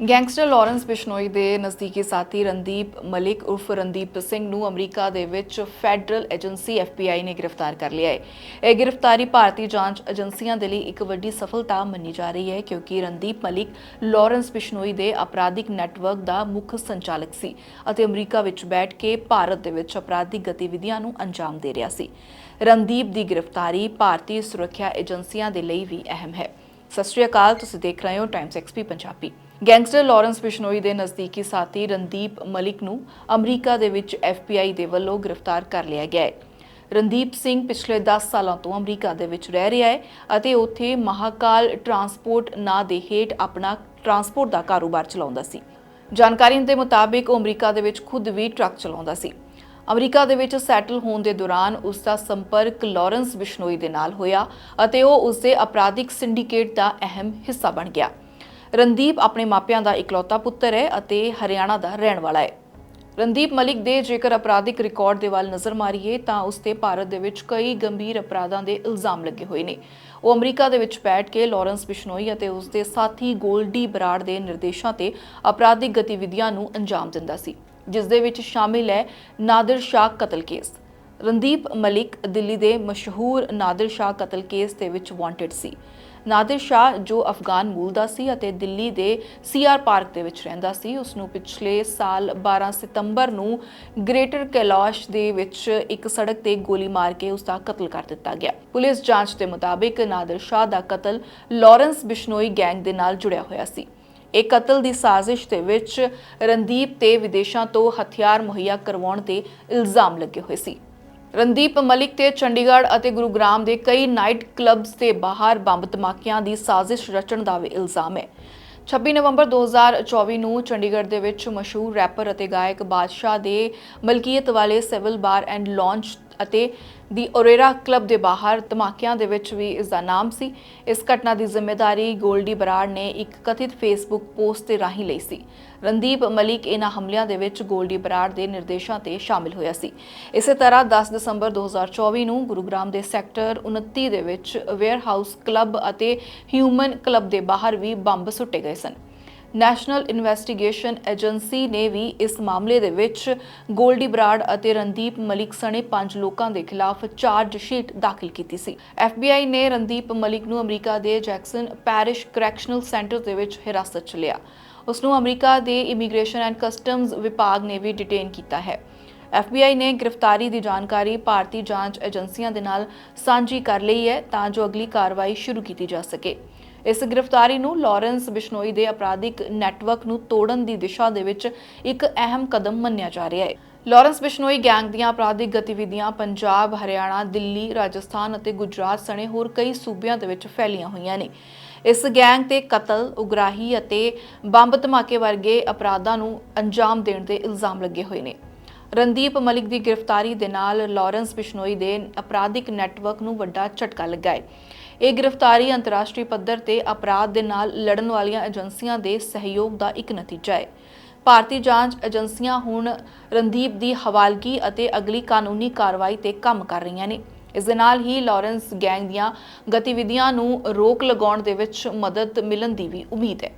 Gangster Lawrence Bishnoi ਦੇ ਨਜ਼ਦੀਕੀ ਸਾਥੀ ਰਣਦੀਪ ਮਲਿਕ ਉਰਫ ਰਣਦੀਪ ਸਿੰਘ ਨੂੰ ਅਮਰੀਕਾ ਦੇ ਵਿੱਚ ਫੈਡਰਲ ਏਜੰਸੀ FBI ਨੇ ਗ੍ਰਿਫਤਾਰ ਕਰ ਲਿਆ ਹੈ। ਇਹ ਗ੍ਰਿਫਤਾਰੀ ਭਾਰਤੀ ਜਾਂਚ ਏਜੰਸੀਆਂ ਦੇ ਲਈ ਇੱਕ ਵੱਡੀ ਸਫਲਤਾ ਮੰਨੀ ਜਾ ਰਹੀ ਹੈ ਕਿਉਂਕਿ ਰਣਦੀਪ ਮਲਿਕ ਲਾਰੈਂਸ ਬਿਸ਼ਨੋਈ ਦੇ ਅਪਰਾਧਿਕ ਨੈਟਵਰਕ ਦਾ ਮੁੱਖ ਸੰਚਾਲਕ ਸੀ ਅਤੇ ਅਮਰੀਕਾ ਵਿੱਚ ਬੈਠ ਕੇ ਭਾਰਤ ਦੇ ਵਿੱਚ ਅਪਰਾਧਿਕ ਗਤੀਵਿਧੀਆਂ ਨੂੰ ਅੰਜਾਮ ਦੇ ਰਿਹਾ ਸੀ। ਰਣਦੀਪ ਦੀ ਗ੍ਰਿਫਤਾਰੀ ਭਾਰਤੀ ਸੁਰੱਖਿਆ ਏਜੰਸੀਆਂ ਦੇ ਲਈ ਵੀ ਅਹਿਮ ਹੈ। ਸਤਿ ਸ਼੍ਰੀ ਅਕਾਲ, ਤੁਸੀਂ ਦੇਖ ਰਹੇ ਹੋ Times XP Punjabi. Gangster Lawrence Bishnoi ਦੇ ਨਜ਼ਦੀਕੀ ਸਾਥੀ ਰਣਦੀਪ ਮਲਿਕ ਨੂੰ ਅਮਰੀਕਾ ਦੇ ਵਿੱਚ FBI ਦੇ ਵੱਲੋਂ ਗ੍ਰਿਫਤਾਰ ਕਰ ਲਿਆ ਗਿਆ ਹੈ। ਰਣਦੀਪ ਸਿੰਘ ਪਿਛਲੇ 10 ਸਾਲਾਂ ਤੋਂ ਅਮਰੀਕਾ ਦੇ ਵਿੱਚ ਰਹਿ ਰਿਹਾ ਹੈ ਅਤੇ ਉੱਥੇ ਮਹਾਕਾਲ ਟਰਾਂਸਪੋਰਟ ਨਾਂ ਦੇ ਹੇਠ ਆਪਣਾ ਟਰਾਂਸਪੋਰਟ ਦਾ ਕਾਰੋਬਾਰ ਚਲਾਉਂਦਾ ਸੀ। ਜਾਣਕਾਰੀ ਦੇ ਮੁਤਾਬਿਕ ਉਹ ਅਮਰੀਕਾ ਦੇ ਵਿੱਚ ਖੁਦ ਵੀ ਟਰੱਕ ਚਲਾਉਂਦਾ ਸੀ। ਅਮਰੀਕਾ ਦੇ ਵਿੱਚ ਸੈਟਲ ਹੋਣ ਦੇ ਦੌਰਾਨ ਉਸ ਦਾ ਸੰਪਰਕ ਲਾਰੈਂਸ ਬਿਸ਼ਨੋਈ ਦੇ ਨਾਲ ਹੋਇਆ ਅਤੇ ਉਹ ਉਸ ਦੇ ਅਪਰਾਧਿਕ ਸਿੰਡੀਕੇਟ ਦਾ ਅਹਿਮ ਹਿੱਸਾ ਬਣ ਗਿਆ। ਰਣਦੀਪ ਆਪਣੇ ਮਾਪਿਆਂ ਦਾ ਇਕਲੌਤਾ ਪੁੱਤਰ ਹੈ ਅਤੇ ਹਰਿਆਣਾ ਦਾ ਰਹਿਣ ਵਾਲਾ ਹੈ। ਰਣਦੀਪ ਮਲਿਕ ਦੇ ਜੇਕਰ ਅਪਰਾਧਿਕ ਰਿਕਾਰਡ ਦੇ ਵੱਲ ਨਜ਼ਰ ਮਾਰੀਏ ਤਾਂ ਉਸ ਤੇ ਭਾਰਤ ਦੇ ਵਿੱਚ ਕਈ ਗੰਭੀਰ ਅਪਰਾਧਾਂ ਦੇ ਇਲਜ਼ਾਮ ਲੱਗੇ ਹੋਏ ਨੇ। ਉਹ ਅਮਰੀਕਾ ਦੇ ਵਿੱਚ ਬੈਠ ਕੇ ਲਾਰੈਂਸ ਬਿਸ਼ਨੋਈ ਅਤੇ ਉਸ ਦੇ ਸਾਥੀ ਗੋਲਡੀ ਬਰਾੜ ਦੇ ਨਿਰਦੇਸ਼ਾਂ ਤੇ ਅਪਰਾਧਿਕ ਗਤੀਵਿਧੀਆਂ ਨੂੰ ਅੰਜਾਮ ਦਿੰਦਾ ਸੀ। ਜਿਸ ਦੇ ਵਿੱਚ ਸ਼ਾਮਿਲ ਹੈ ਨਾਦਰ ਸ਼ਾਹ ਕਤਲ ਕੇਸ। ਰਣਦੀਪ ਮਲਿਕ ਦਿੱਲੀ ਦੇ ਮਸ਼ਹੂਰ ਨਾਦਰ ਸ਼ਾਹ ਕਤਲ ਕੇਸ ਦੇ ਵਿੱਚ ਵਾਂਟਡ ਸੀ। ਨਾਦਰ ਸ਼ਾਹ ਜੋ ਅਫਗਾਨ ਮੂਲ ਦਾ ਸੀ ਅਤੇ ਦਿੱਲੀ ਦੇ ਸੀਆਰ ਪਾਰਕ ਦੇ ਵਿੱਚ ਰਹਿੰਦਾ ਸੀ ਉਸ ਨੂੰ ਪਿਛਲੇ ਸਾਲ 12 ਸਤੰਬਰ ਨੂੰ ਗ੍ਰੇਟਰ ਕੈਲਾਸ਼ ਦੇ ਵਿੱਚ ਇੱਕ ਸੜਕ ਤੇ ਗੋਲੀ ਮਾਰ ਕੇ ਉਸ ਦਾ ਕਤਲ ਕਰ ਦਿੱਤਾ ਗਿਆ। ਪੁਲਿਸ ਜਾਂਚ ਦੇ ਮੁਤਾਬਿਕ ਨਾਦਰ ਸ਼ਾਹ ਦਾ ਕਤਲ ਲਾਰੈਂਸ ਬਿਸ਼ਨੋਈ ਗੈਂਗ ਦੇ ਨਾਲ ਜੁੜਿਆ ਹੋਇਆ ਸੀ। ਇਹ ਕਤਲ ਦੀ ਸਾਜ਼ਿਸ਼ ਦੇ ਵਿੱਚ ਰਣਦੀਪ ਤੇ ਵਿਦੇਸ਼ਾਂ ਤੋਂ ਹਥਿਆਰ ਮੁਹੱਈਆ ਕਰਵਾਉਣ ਤੇ ਇਲਜ਼ਾਮ ਲੱਗੇ ਹੋਏ ਸੀ। ਰਣਦੀਪ ਮਲਿਕ ਤੇ ਚੰਡੀਗੜ੍ਹ ਅਤੇ ਗੁਰੂਗ੍ਰਾਮ ਦੇ ਕਈ ਨਾਈਟ ਕਲੱਬਸ ਦੇ ਬਾਹਰ ਬੰਬ ਧਮਾਕਿਆਂ ਦੀ ਸਾਜ਼ਿਸ਼ ਰਚਣ ਦਾ ਵੀ ਇਲਜ਼ਾਮ ਹੈ। 26 ਨਵੰਬਰ 2024 ਨੂੰ ਚੰਡੀਗੜ੍ਹ ਦੇ ਵਿੱਚ ਮਸ਼ਹੂਰ ਰੈਪਰ ਅਤੇ ਗਾਇਕ ਬਾਦਸ਼ਾਹ ਦੇ ਮਲਕੀਅਤ ਵਾਲੇ ਸਿਵਲ ਬਾਰ ਐਂਡ ਲਾਂਚ ਅਤੇ ਦੀ ਓਰੇਰਾ ਕਲੱਬ ਦੇ ਬਾਹਰ ਧਮਾਕਿਆਂ ਦੇ ਵਿੱਚ ਵੀ ਇਸ ਦਾ ਨਾਮ ਸੀ। ਇਸ ਘਟਨਾ ਦੀ ਜ਼ਿੰਮੇਵਾਰੀ ਗੋਲਡੀ ਬਰਾੜ ਨੇ ਇੱਕ ਕਥਿਤ ਫੇਸਬੁੱਕ ਪੋਸਟ ਦੇ ਰਾਹੀਂ ਲਈ ਸੀ। ਰਣਦੀਪ ਮਲਿਕ ਇਹਨਾਂ ਹਮਲਿਆਂ ਦੇ ਵਿੱਚ ਗੋਲਡੀ ਬਰਾੜ ਦੇ ਨਿਰਦੇਸ਼ਾਂ ਤੇ ਸ਼ਾਮਿਲ ਹੋਇਆ ਸੀ। ਇਸੇ ਤਰ੍ਹਾਂ 10 ਦਸੰਬਰ 2024 ਨੂੰ ਗੁਰੂਗ੍ਰਾਮ ਦੇ ਸੈਕਟਰ 29 ਦੇ ਵਿੱਚ ਵੇਅਰ ਹਾਊਸ ਕਲੱਬ ਅਤੇ ਹਿਊਮਨ ਕਲੱਬ ਦੇ ਬਾਹਰ ਵੀ ਬੰਬ ਸੁੱਟੇ ਗਏ ਸਨ। ਨੈਸ਼ਨਲ ਇਨਵੈਸਟੀਗੇਸ਼ਨ ਏਜੰਸੀ ਨੇ ਵੀ ਇਸ ਮਾਮਲੇ ਦੇ ਵਿੱਚ ਗੋਲਡੀ ਬਰਾੜ ਅਤੇ ਰਣਦੀਪ ਮਲਿਕ ਸਣੇ ਪੰਜ ਲੋਕਾਂ ਦੇ ਖਿਲਾਫ ਚਾਰਜ ਸ਼ੀਟ ਦਾਖਲ ਕੀਤੀ ਸੀ। FBI ਨੇ ਰਣਦੀਪ ਮਲਿਕ ਨੂੰ ਅਮਰੀਕਾ ਦੇ ਜੈਕਸਨ ਪੈਰਿਸ਼ ਕਰੈਕਸ਼ਨਲ ਸੈਂਟਰ ਦੇ ਵਿੱਚ ਹਿਰਾਸਤ 'ਚ ਲਿਆ। ਉਸ ਨੂੰ ਅਮਰੀਕਾ ਦੇ ਇਮੀਗ੍ਰੇਸ਼ਨ ਐਂਡ ਕਸਟਮਜ਼ ਵਿਭਾਗ ਨੇ ਵੀ ਡਿਟੇਨ ਕੀਤਾ ਹੈ। FBI ਨੇ ਗ੍ਰਿਫਤਾਰੀ ਦੀ ਜਾਣਕਾਰੀ ਭਾਰਤੀ ਜਾਂਚ ਏਜੰਸੀਆਂ ਦੇ ਨਾਲ ਸਾਂਝੀ ਕਰ ਲਈ ਹੈ ਤਾਂ ਜੋ ਅਗਲੀ ਕਾਰਵਾਈ ਸ਼ੁਰੂ ਕੀਤੀ ਜਾ ਸਕੇ। ਇਸ ਗ੍ਰਿਫਤਾਰੀ ਨੂੰ ਲਾਰੈਂਸ ਬਿਸ਼ਨੋਈ ਦੇ ਅਪਰਾਧਿਕ ਨੈਟਵਰਕ ਨੂੰ ਤੋੜਨ ਦੀ ਦਿਸ਼ਾ ਦੇ ਵਿੱਚ ਇੱਕ ਅਹਿਮ ਕਦਮ ਮੰਨਿਆ ਜਾ ਰਿਹਾ ਹੈ। ਲਾਰੈਂਸ ਬਿਸ਼ਨੋਈ ਗੈਂਗ ਦੀਆਂ ਅਪਰਾਧਿਕ ਗਤੀਵਿਧੀਆਂ ਪੰਜਾਬ, ਹਰਿਆਣਾ, ਦਿੱਲੀ, ਰਾਜਸਥਾਨ ਅਤੇ ਗੁਜਰਾਤ ਸਣੇ ਹੋਰ ਕਈ ਸੂਬਿਆਂ ਦੇ ਵਿੱਚ ਫੈਲੀਆਂ ਹੋਈਆਂ ਨੇ। ਇਸ ਗੈਂਗ ਤੇ ਕਤਲ, ਉਗਰਾਹੀ ਅਤੇ ਬੰਬ ਧਮਾਕੇ ਵਰਗੇ ਅਪਰਾਧਾਂ ਨੂੰ ਅੰਜਾਮ ਦੇਣ ਦੇ ਇਲਜ਼ਾਮ ਲੱਗੇ ਹੋਏ ਨੇ। ਰਣਦੀਪ ਮਲਿਕ ਦੀ ਗ੍ਰਿਫਤਾਰੀ ਦੇ ਨਾਲ ਲਾਰੈਂਸ ਬਿਸ਼ਨੋਈ ਦੇ ਅਪਰਾਧਿਕ ਨੈਟਵਰਕ ਨੂੰ ਵੱਡਾ ਝਟਕਾ ਲੱਗਾ ਹੈ। ਇਹ ਗ੍ਰਿਫਤਾਰੀ ਅੰਤਰਰਾਸ਼ਟਰੀ ਪੱਧਰ ਤੇ ਅਪਰਾਧ ਦੇ ਨਾਲ ਲੜਨ ਵਾਲੀਆਂ ਏਜੰਸੀਆਂ ਦੇ ਸਹਿਯੋਗ ਦਾ ਇੱਕ ਨਤੀਜਾ ਹੈ। ਭਾਰਤੀ ਜਾਂਚ ਏਜੰਸੀਆਂ ਹੁਣ ਰਣਦੀਪ ਦੀ ਹਵਾਲਗੀ ਅਤੇ ਅਗਲੀ ਕਾਨੂੰਨੀ ਕਾਰਵਾਈ ਤੇ ਕੰਮ ਕਰ ਰਹੀਆਂ ਨੇ। ਇਸ ਦੇ ਨਾਲ ਹੀ ਲਾਰੈਂਸ ਗੈਂਗ ਦੀਆਂ ਗਤੀਵਿਧੀਆਂ ਨੂੰ ਰੋਕ ਲਗਾਉਣ ਦੇ ਵਿੱਚ ਮਦਦ ਮਿਲਣ ਦੀ ਵੀ ਉਮੀਦ ਹੈ।